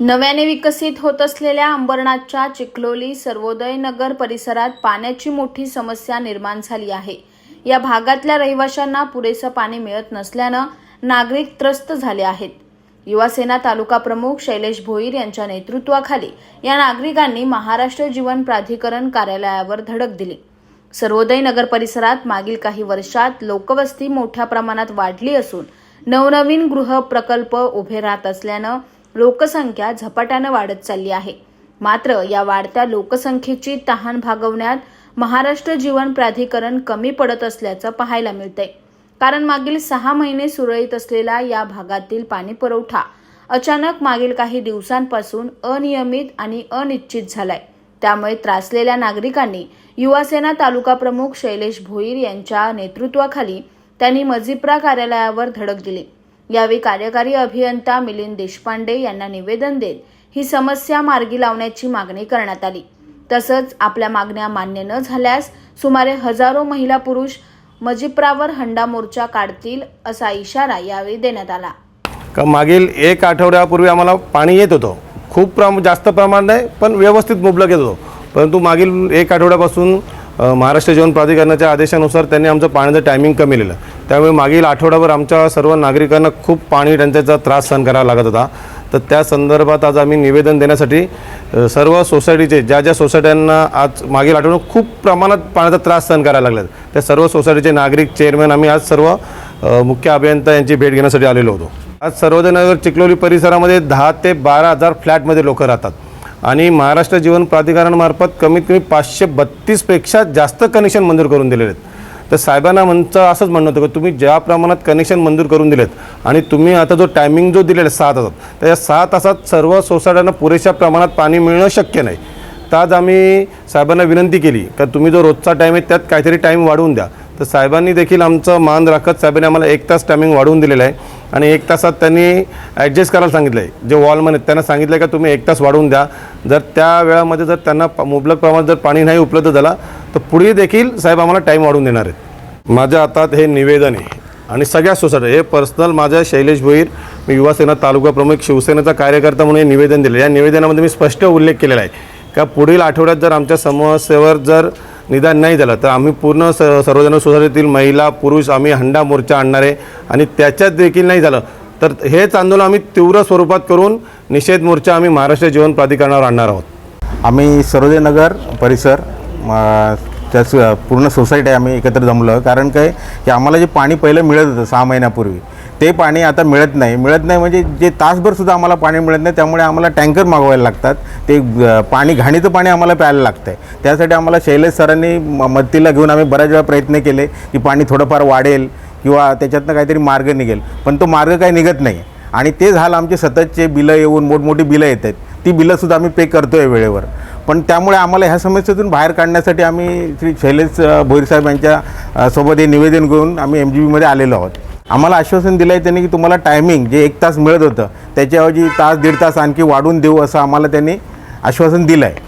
नव्याने विकसित होत असलेल्या अंबरनाथच्या चिखलोली सर्वोदय नगर परिसरात पाण्याची मोठी समस्या निर्माण झाली आहे. या भागातल्या रहिवाशांना पुरेसं पाणी मिळत नसल्यानं नागरिक त्रस्त झाले आहेत. युवासेना तालुका प्रमुख शैलेश भोईर यांच्या नेतृत्वाखाली या नागरिकांनी महाराष्ट्र जीवन प्राधिकरण कार्यालयावर धडक दिली. सर्वोदय नगर परिसरात मागील काही वर्षात लोकवस्ती मोठ्या प्रमाणात वाढली असून नवनवीन गृह प्रकल्प उभे राहत असल्यानं लोकसंख्या झपाट्यानं वाढत चालली आहे. मात्र या वाढत्या लोकसंख्येची तहान भागवण्यात महाराष्ट्र जीवन प्राधिकरण कमी पडत असल्याचं पाहायला मिळतंय. कारण मागील सहा महिने सुरळीत असलेला या भागातील पाणी पुरवठा अचानक मागील काही दिवसांपासून अनियमित आणि अनिश्चित झालाय. त्यामुळे त्रासलेल्या नागरिकांनी युवासेना तालुका प्रमुख शैलेश भोईर यांच्या नेतृत्वाखाली त्यांनी मजिप्रा कार्यालयावर धडक दिली. यावेळी कार्यकारी अभियंता मिलिंद देशपांडे यांना निवेदन देत ही समस्या मार्गी लावण्याची मागणी करण्यात आली. तसंच आपल्या मागण्या मान्य न झाल्यास सुमारे हजारो महिला पुरुष मजिप्रावर हंडा मोर्चा काढतील असा इशारा यावेळी देण्यात आला. का मागील एक आठवड्यापूर्वी आम्हाला पाणी येत होतं. खूप प्रम जास्त प्रमाणात नाही पण व्यवस्थित मुबलक येत होतो. परंतु मागील एक आठवड्यापासून महाराष्ट्र जीवन प्राधिकरणाच्या आदेशानुसार त्यांनी आमचं पाण्याचं टायमिंग कमी लिहिलं त्यामुळे मागील आठवड्याभर आमच्या सर्व नागरिकांना खूप पाणी टंचाईचा त्रास सहन करावा लागत होता. तर त्या संदर्भात आज आम्ही निवेदन देण्यासाठी सर्व सोसायटीचे ज्या ज्या सोसायट्यांना आज मागील आठवड्यात खूप प्रमाणात पाण्याचा त्रास सहन करायला लागला त्या सर्व सोसायटीचे नागरिक चेअरमॅन आम्ही आज सर्व मुख्य अभियंता यांची भेट घेण्यासाठी आलेलो होतो. आज सर्वोदयनगर चिखलोली परिसरामध्ये दहा ते बारा हजार फ्लॅटमध्ये लोक राहतात आणि महाराष्ट्र जीवन प्राधिकरणामार्फत कमीत कमी पाचशे बत्तीसपेक्षा जास्त कनेक्शन मंजूर करून दिलेले आहेत. तर साहेबांना म्हणचं असंच म्हणणं होतं की तुम्ही ज्या प्रमाणात कनेक्शन मंजूर करून दिलेत आणि तुम्ही आता जो टायमिंग जो दिलेला आहे सहा तासात तर या सहा तासात सर्व सोसायट्यांना पुरेशा प्रमाणात पाणी मिळणं शक्य नाही. तर आज आम्ही साहेबांना विनंती केली का तुम्ही जो रोजचा टाईम आहे त्यात काहीतरी टाईम वाढवून द्या. तर साहेबांनी देखील आमचं मान राखत साहेबांनी आम्हाला एक तास टायमिंग वाढवून दिलेलं आहे. आणि एक तासात त्यांनी ॲडजस्ट करायला सांगितलं आहे जे वॉलमन आहेत त्यांना सांगितलं आहे का तुम्ही एक तास वाढवून द्या. जर त्या वेळामध्ये जर त्यांना मुबलक प्रमाणात जर पाणी नाही उपलब्ध झाला तर पुढे देखील साहेब आम्हाला टाईम वाढवून देणार आहेत. माझ्या हातात हे निवेदन आहे. आणि सगळ्या सोसायटी हे पर्सनल माझ्या शैलेश भोईर मी युवासेना तालुका प्रमुख शिवसेनेचा कार्यकर्ता म्हणून हे निवेदन दिलं या निवेदनामध्ये मी स्पष्ट उल्लेख केलेला आहे. का पुढील आठवड्यात जर आमच्या समस्येवर जर निदान नाही झालं. तर आम्ही पूर्ण स सर्वजन सोसायटीतील महिला पुरुष आम्ही हंडा मोर्चा आणणार आहे आणि त्याच्यात देखील नाही झालं. तर हेच आंदोलन आम्ही तीव्र स्वरूपात करून निषेध मोर्चा आम्ही महाराष्ट्र जीवन प्राधिकरणावर आणणार आहोत. आम्ही सरोदयनगर परिसर त्याच पूर्ण सोसायटी आम्ही एकत्र जमलो. कारण काय की आम्हाला जे पाणी पहिलं मिळत होतं सहा महिन्यापूर्वी ते पाणी आता मिळत नाही. मिळत नाही म्हणजे जे तासभरसुद्धा आम्हाला पाणी मिळत नाही त्यामुळे आम्हाला टँकर मागवायला लागतात. ते पाणी घाणीचं पाणी आम्हाला प्यायला लागतं आहे त्यासाठी आम्हाला शैलेश सरांनी मदतीला घेऊन आम्ही बऱ्याच वेळा प्रयत्न केले की पाणी थोडंफार वाढेल किंवा त्याच्यातनं काहीतरी मार्ग निघेल. पण तो मार्ग काही निघत नाही. आणि ते झालं आमचे सततचे बिलं येऊन मोठमोठी बिलं येत आहेत. ती बिलंसुद्धा आम्ही पे करतो आहे वेळेवर. पण त्यामुळे आम्हाला ह्या समस्येतून बाहेर काढण्यासाठी आम्ही श्री शैलेश भोईरसाहेब यांच्या सोबत हे निवेदन घेऊन आम्ही एम जी बीमध्ये आलेलो आहोत. आम्हाला आश्वासन दिलं आहे त्यांनी की तुम्हाला टायमिंग जे एक तास मिळत होतं त्याच्याऐवजी तास दीड तास आणखी वाढवून देऊ असं आम्हाला त्यांनी आश्वासन दिलं आहे